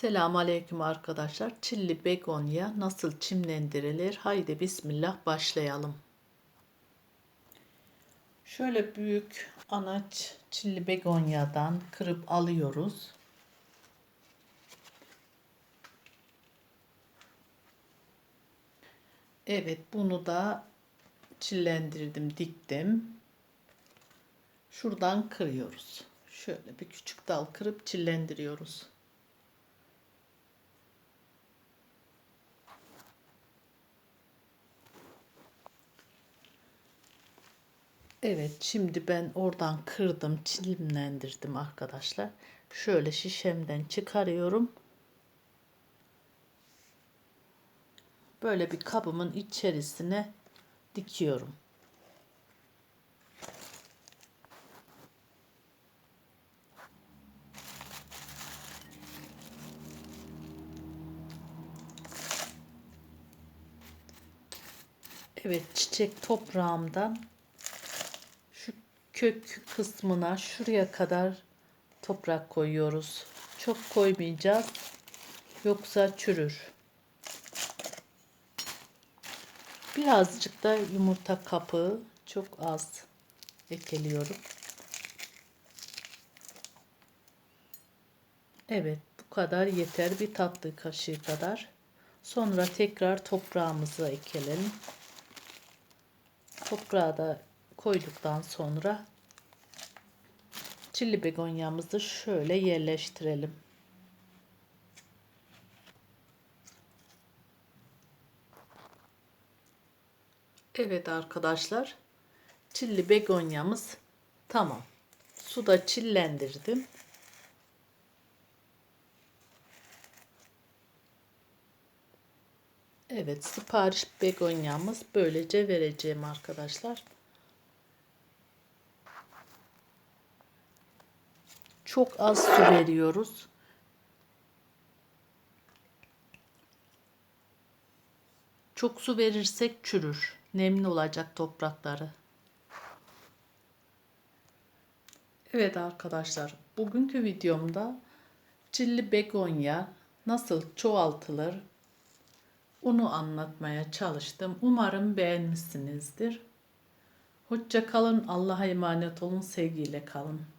Selamun Aleyküm arkadaşlar. Çilli begonya nasıl çimlendirilir? Haydi bismillah başlayalım. Şöyle büyük anaç çilli begonyadan kırıp alıyoruz. Evet bunu da çillendirdim, diktim. Şuradan kırıyoruz. Şöyle bir küçük dal kırıp çillendiriyoruz. Evet şimdi ben oradan kırdım çilimlendirdim arkadaşlar. Şöyle şişemden çıkarıyorum. Böyle bir kabımın içerisine dikiyorum. Evet çiçek toprağımdan kök kısmına şuraya kadar toprak koyuyoruz. Çok koymayacağız. Yoksa çürür. Birazcık da yumurta kapağı çok az ekeliyorum. Evet bu kadar yeter bir tatlı kaşığı kadar. Sonra tekrar toprağımızı ekelim. Toprağı da koyduktan sonra çilli begonyamızı şöyle yerleştirelim. Evet arkadaşlar. Çilli begonyamız tamam. Suda çillendirdim. Evet sipariş begonyamız böylece vereceğim arkadaşlar. Çok az su veriyoruz. Çok su verirsek çürür. Nemli olacak toprakları. Evet arkadaşlar, bugünkü videomda çilli begonya nasıl çoğaltılır onu anlatmaya çalıştım. Umarım beğenmişsinizdir. Hoşça kalın, Allah'a emanet olun, sevgiyle kalın.